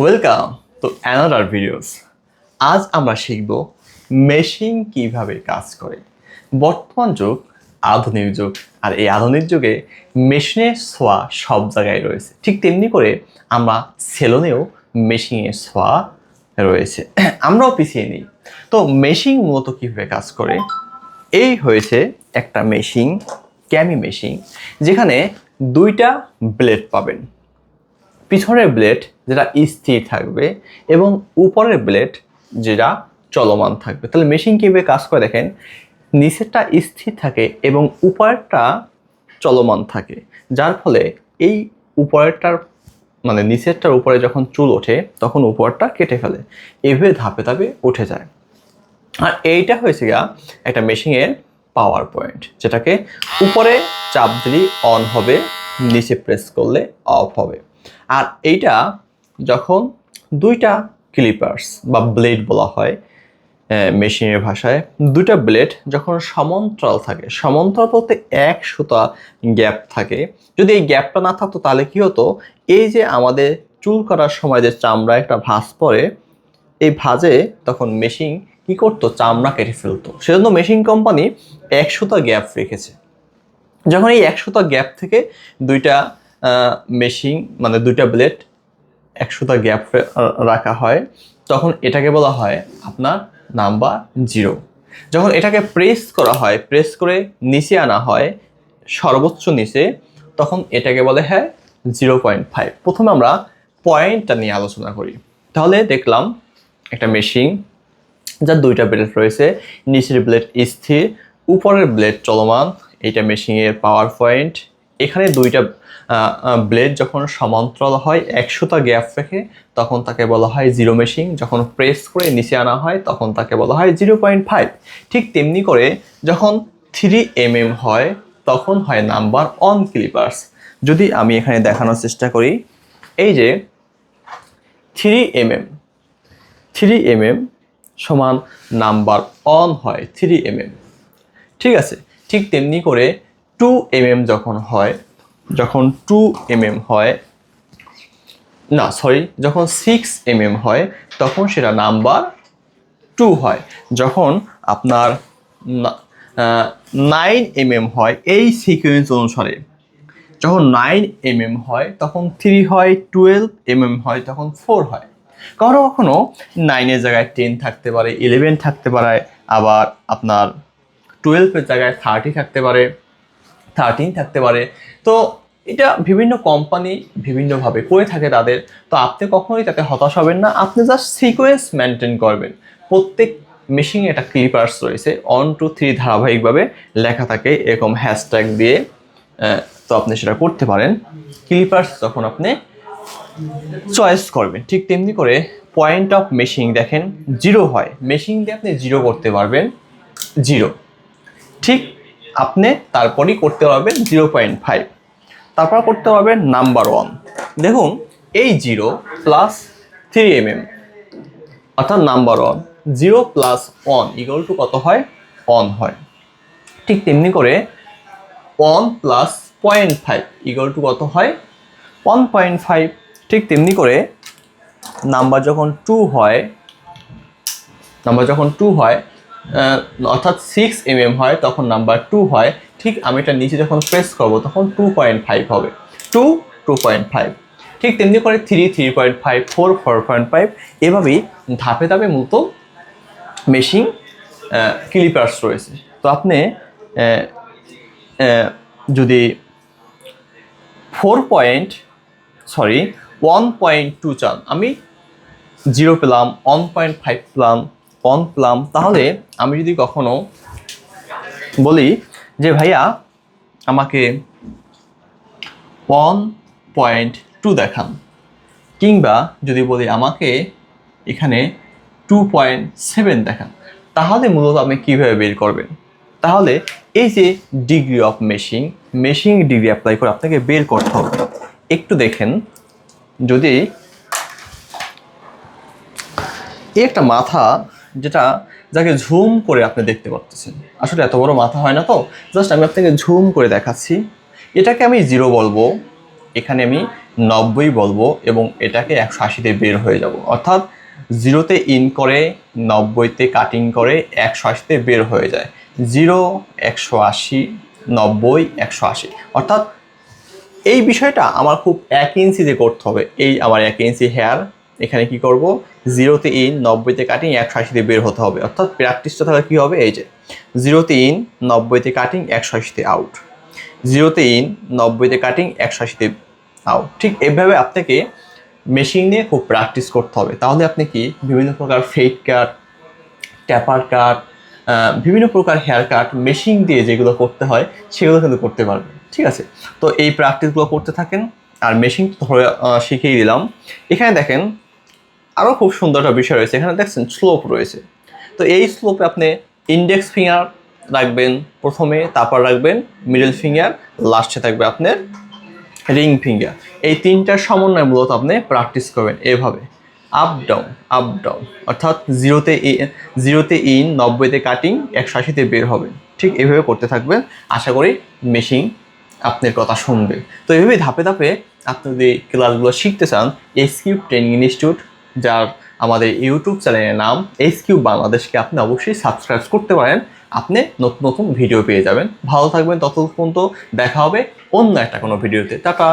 Welcome to another videos আজ আমরা শিখব মেশিন কীভাবে কাজ করে। বর্তমান যুগ, আধুনিক যুগ, আর এই আধুনিক যুগে মেশিনের ছোঁয়া সব জায়গায় রয়েছে। ঠিক তেমনি করে আমরা সেলুনেও মেশিনের ছোঁয়া রয়েছে। আমরাও পিছিয়ে নিই। তো মেশিন মূলত কীভাবে কাজ করে? এই হয়েছে একটা মেশিন ক্যামি মেশিন যেখানে দুইটা ব্লেড পাবেন। পিছনের ব্লেড যেটা স্থির থাকবে এবং উপরের ব্লেড যেটা চলমান থাকবে। তাহলে মেশিন কীভাবে কাজ করে দেখেন? নিচেরটা স্থির থাকে এবং উপরেরটা চলমান থাকে। যার ফলে এই উপরেরটার মানে নিচেরটার উপরে যখন চুল ওঠে, তখন উপরটা কেটে ফেলে। এভাবে ধাপে ধাপে উঠে যায়। আর এইটা হয়েছে গিয়া একটা মেশিনের পাওয়ার পয়েন্ট যেটাকে উপরে চাপ দিলেই অন হবে, নিচে প্রেস করলে অফ হবে। আর এইটা যখন দুইটা ক্লিপার্স বা ব্লেড বলা হয় মেশিনের ভাষায়, দুইটা ব্লেড যখন সমান্তরাল থাকে, সমান্তরাল বলতে এক সুতা গ্যাপ থাকে। যদি এই গ্যাপটা না থাকতো তাহলে কি হতো? এই যে আমাদের চুল কাটার সময় যে চামড়া একটা ভাঁজ পড়ে, এই ভাঁজে তখন মেশিন কি করতো? চামড়া কেটে ফেলতো। সেজন্য মেশিন কোম্পানি এক সুতা গ্যাপ রেখেছে। যখন এই এক সুতা গ্যাপ থেকে দুইটা মেশিন মানে দুইটা ব্লেড এক সুতা গ্যাপ রাখা হয়। তখন এটাকে বলা হয় আপনার নাম্বার জিরো যখন এটাকে প্রেস করা হয় প্রেস করে নিচে আনা হয়, সর্বোচ্চ নিচে, তখন এটাকে বলে হ্যাঁ জিরো পয়েন্ট ফাইভ প্রথমে আমরা পয়েন্টটা নিয়ে আলোচনা করি। তাহলে দেখলাম একটা মেশিন যার দুইটা ব্লেড রয়েছে। নিচের ব্লেড স্থির, উপরের ব্লেড চলমান। এটা মেশিনের পাওয়ার পয়েন্ট এখানে দুইটা ব্লেড যখন সমান্তরাল হয়, একশোটা গ্যাপ রেখে তখন তাকে বলা হয় জিরো মেশিন যখন প্রেস করে নিচে আনা হয়, তখন তাকে বলা হয় জিরো পয়েন্ট ফাইভ ঠিক তেমনি করে যখন থ্রি এম এম হয়, তখন হয় নাম্বার অন ক্লিপার্স যদি আমি এখানে দেখানোর চেষ্টা করি, এই যে three M M three M M সমান নাম্বার অন হয় থ্রি এম এম ঠিক আছে? ঠিক তেমনি করে টু এম এম যখন হয় যখন টু এম এম হয়, না সরি যখন সিক্স এম এম হয়, তখন সেটা নাম্বার টু হয়। যখন আপনার নাইন এম এম হয়, এই সিকোয়েন্স অনুসারে, যখন নাইন এম এম হয়, তখন থ্রি হয় টুয়েলভ এম এম হয়, তখন ফোর হয়। কখনো কখনো নাইনের জায়গায় টেন থাকতে পারে ইলেভেন থাকতে পারে, আবার আপনার টুয়েলভের জায়গায় থার্টি থাকতে পারে থার্টিন থাকতে পারে। তো এটা বিভিন্ন কোম্পানি বিভিন্নভাবে করে থাকে তাদের। তো আপনি কখনোই তাতে হতাশ হবেন না। আপনি জাস্ট সিকোয়েন্স মেনটেন করবেন। প্রত্যেক মেশিনে একটা ক্লিপার্স রয়েছে। অন টু থ্রি ধারাবাহিকভাবে লেখা থাকে এরকম হ্যাশট্যাগ দিয়ে। তো আপনি সেটা করতে পারেন। ক্লিপার্স যখন আপনি চয়েস করবেন, ঠিক তেমনি করে পয়েন্ট অফ মেশিন দেখেন জিরো হয়। মেশিন দিয়ে আপনি জিরো করতে পারবেন জিরো ঠিক আপনি তারপরই করতে পারবেন জিরো পয়েন্ট ফাইভ তারপর করতে হবে নাম্বার ওয়ান দেখুন, এই zero plus three M M অর্থাৎ number one zero plus one equal to কত হয়? ওয়ান হয়। ঠিক তেমনি করে one plus point five equal to কত হয়? ওয়ান পয়েন্ট ফাইভ ঠিক তেমনি করে নাম্বার যখন টু হয় নাম্বার যখন টু হয় অর্থাৎ সিক্স এম এম হয়, তখন নাম্বার টু হয়। ঠিক আমি এটা নিচে যখন প্রেস করব, তখন টু পয়েন্ট ফাইভ হবে। টু টু পয়েন্ট ফাইভ ঠিক তেমনি করে three three point five four four point five এভাবেই ধাপে ধাপে মূলত মেশিন ক্লিপার্স রয়েছে। তো আপনি যদি four point sorry one point two চান, আমি জিরো পেলাম ওয়ান পয়েন্ট ফাইভ পেলাম ওয়ান প্লাম তাহলে আমি যদি কখনো বলি যে ভাইয়া, আমাকে ওয়ান পয়েন্ট টু দেখান। কিংবা যদি বলি আমাকে এখানে টু পয়েন্ট সেভেন দেখান, তাহলে মূলত আপনি কীভাবে বের করবেন? তাহলে এই যে degree of meshing meshing degree apply করে আপনাকে বের করতে হবে। একটু দেখেন, যদি একটা মাথা যেটা যাকে ঝুম করে আপনি দেখতে পাচ্ছেন। আসলে এত বড় মাথা হয় না তো? জাস্ট আমি আপনাকে ঝুম করে দেখাচ্ছি। এটাকে আমি জিরো বলব, এখানে আমি নব্বই বলব এবং এটাকে একশো আশিতে বের হয়ে যাব। অর্থাৎ জিরোতে ইন করে, নব্বইতে কাটিং করে, একশো আশিতে বের হয়ে যায়। জিরো, একশো আশি, নব্বই, একশো আশি। অর্থাৎ এই বিষয়টা আমার খুব এক ইঞ্চিতে করতে হবে। এই আমার এক ইঞ্চি হেয়ার এখানে কি করব? জিরোতে ইন নব্বইতে কাটিং একশো আশিতে বের হতে হবে। অর্থাৎ প্র্যাকটিসটা তাহলে কী হবে? এই যে জিরোতে ইন নব্বইতে কাটিং একশো আশিতে আউট জিরোতে ইন নব্বইতে কাটিং একশো আশিতে আউট ঠিক এভাবে আপনাকে মেশিন নিয়ে খুব প্র্যাকটিস করতে হবে। তাহলে আপনি কি বিভিন্ন প্রকার ফেড কাট ট্যাপার কাট বিভিন্ন প্রকার হেয়ার কাট মেশিন দিয়ে যেগুলো করতে হয়, সেগুলো কিন্তু করতে পারবেন। ঠিক আছে? তো এই প্র্যাকটিসগুলো করতে থাকেন। আর মেশিন ধরে শিখিয়ে দিলাম। এখানে দেখেন আরও খুব সুন্দর একটা বিষয় রয়েছে। এখানে দেখছেন স্লোপ রয়েছে। তো এই স্লোপে আপনি ইন্ডেক্স ফিঙ্গার রাখবেন প্রথমে, তারপর রাখবেন মিডল ফিঙ্গার লাস্টে থাকবে আপনার রিং ফিঙ্গার এই তিনটার সমন্বয় মূলত আপনি প্র্যাকটিস করবেন এভাবে। আপ ডাউন আপ ডাউন অর্থাৎ জিরোতে জিরোতে ইন নব্বইতে কাটিং একশো আশিতে বের হবেন। ঠিক এভাবে করতে থাকবেন। আশা করি মেশিন আপনার কথা শুনবে। তো এভাবে ধাপে ধাপে আপনি যদি ক্লাসগুলো শিখতে চান এস কিউ ট্রেনিং ইনস্টিটিউট যার আমাদের ইউটিউব চ্যানেলের নাম এস কিউ বাংলাদেশকে আপনি অবশ্যই সাবস্ক্রাইব করতে পারেন। আপনি নতুন নতুন ভিডিও পেয়ে যাবেন। ভালো থাকবেন ততক্ষণ তো দেখা হবে অন্য একটা কোনো ভিডিওতে টাটা!